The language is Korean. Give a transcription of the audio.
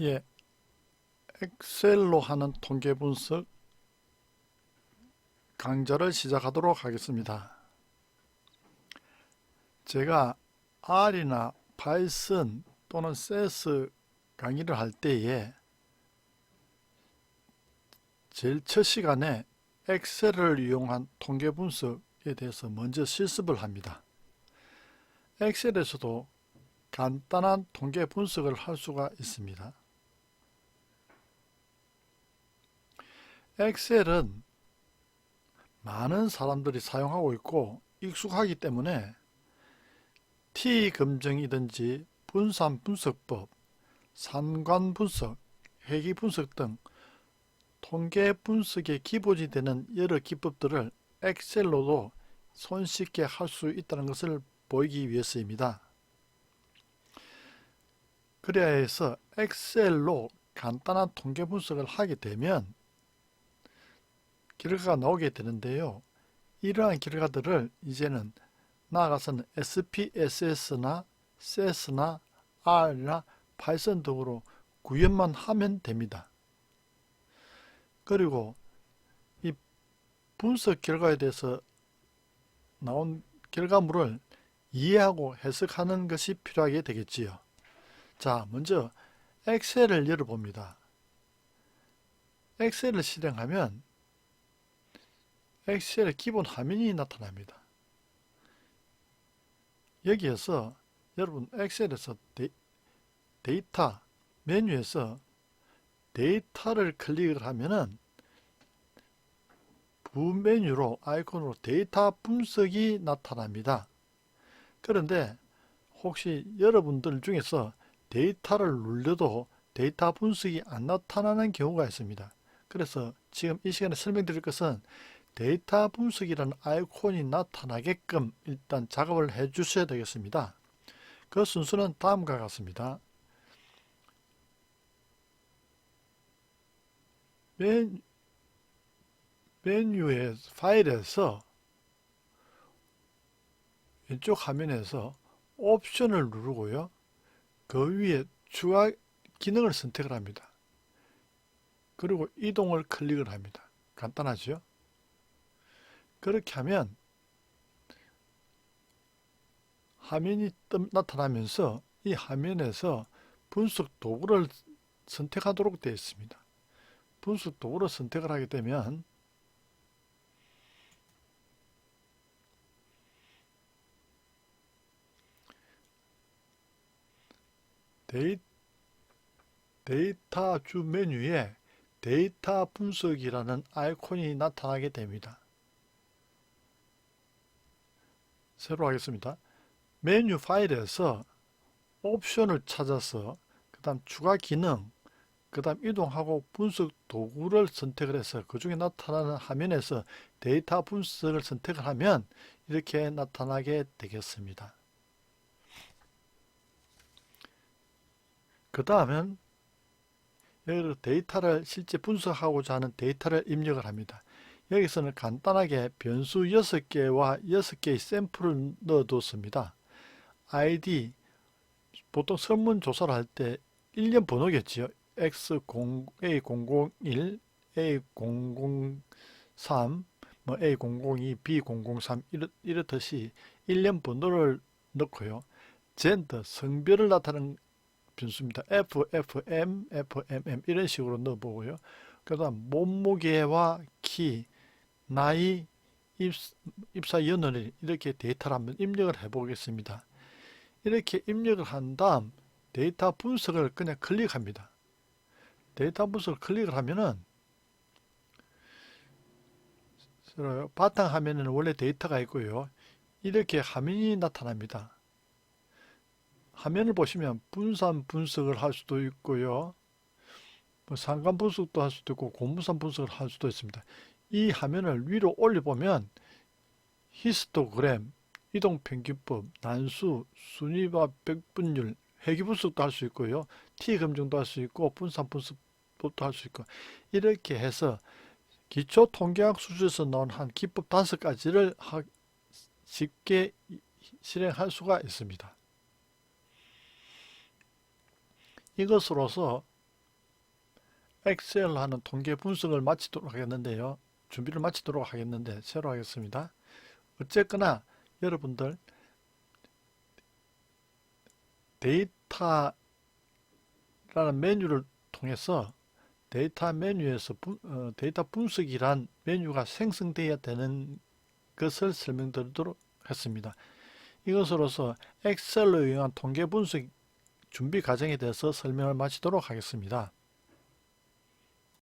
예, 엑셀로 하는 통계 분석 강좌를 시작하도록 하겠습니다. 제가 R이나 파이썬 또는 CS 강의를 할 때에 제일 첫 시간에 엑셀을 이용한 통계 분석에 대해서 먼저 실습을 합니다. 엑셀에서도 간단한 통계 분석을 할 수가 있습니다. 엑셀은 많은 사람들이 사용하고 있고 익숙하기 때문에 T 검증이든지 분산 분석법, 산관 분석, 회귀 분석 등 통계 분석의 기본이 되는 여러 기법들을 엑셀로도 손쉽게 할 수 있다는 것을 보이기 위해서입니다. 그래야 해서 엑셀로 간단한 통계 분석을 하게 되면 결과가 나오게 되는데요. 이러한 결과들을 이제는 나아가서는 SPSS나 CS나 R나 파이썬 등으로 구현만 하면 됩니다. 그리고 이 분석 결과에 대해서 나온 결과물을 이해하고 해석하는 것이 필요하게 되겠지요. 자, 먼저 엑셀을 열어봅니다. 엑셀을 실행하면 엑셀의 기본 화면이 나타납니다. 여기에서 여러분 엑셀에서 데, 데이터 메뉴에서 데이터를 클릭을 하면은 부메뉴로 아이콘으로 데이터 분석이 나타납니다. 그런데 혹시 여러분들 중에서 데이터를 눌러도 데이터 분석이 안 나타나는 경우가 있습니다. 그래서 지금 이 시간에 설명드릴 것은 데이터 분석이라는 아이콘이 나타나게끔 일단 작업을 해 주셔야 되겠습니다. 그 순서는 다음과 같습니다. 메, 메뉴의 파일에서 왼쪽 화면에서 옵션을 누르고요. 그 위에 추가 기능을 선택을 합니다. 그리고 이동을 클릭을 합니다. 간단하죠? 그렇게 하면 화면이 뜸 나타나면서 이 화면에서 분석 도구를 선택하도록 되어 있습니다. 분석 도구를 선택을 하게 되면 데이, 데이터 주 메뉴에 데이터 분석이라는 아이콘이 나타나게 됩니다. 새로 하겠습니다. 메뉴 파일에서 옵션을 찾아서 그 다음 추가 기능 그 다음 이동하고 분석 도구를 선택을 해서 그 중에 나타나는 화면에서 데이터 분석을 선택을 하면 이렇게 나타나게 되겠습니다. 그 다음은 데이터를 실제 분석하고자 하는 데이터를 입력을 합니다. 여기서는 간단하게 변수 6개와 6개의 샘플을 넣어뒀습니다. ID, 보통 설문조사를 할 때 1년 번호겠지요. X0, A001, A003, 뭐 A002, B003 이렇, 이렇듯이 1년 번호를 넣고요. 젠더, 성별을 나타내는 변수입니다. FFM, FMM 이런 식으로 넣어보고요. 그 다음 몸무게와 키, 나이, 입사 연월일 이렇게 데이터를 한번 입력을 해 보겠습니다. 이렇게 입력을 한 다음 데이터 분석을 그냥 클릭합니다. 데이터 분석을 클릭을 하면은 바탕 화면에는 원래 데이터가 있고요. 이렇게 화면이 나타납니다. 화면을 보시면 분산 분석을 할 수도 있고요. 뭐 상관 분석도 할 수도 있고 고무산 분석을 할 수도 있습니다. 이 화면을 위로 올려보면 히스토그램, 이동평균법, 난수, 순위와 백분율, 회귀분석도 할 수 있고요. T검증도 할 수 있고 분산분석법도 할 수 있고 이렇게 해서 기초 통계학 수준에서 나온 한 기법 다섯 가지를 쉽게 실행할 수가 있습니다. 이것으로서 엑셀 하는 통계 분석을 마치도록 하겠는데요. 준비를 마치도록 하겠는데 새로 하겠습니다. 어쨌거나 여러분들 데이터라는 메뉴를 통해서 데이터 메뉴에서 분- 어, 데이터 분석이란 메뉴가 생성되어야 되는 것을 설명드리도록 했습니다. 이것으로서 엑셀로 이용한 통계 분석 준비 과정에 대해서 설명을 마치도록 하겠습니다.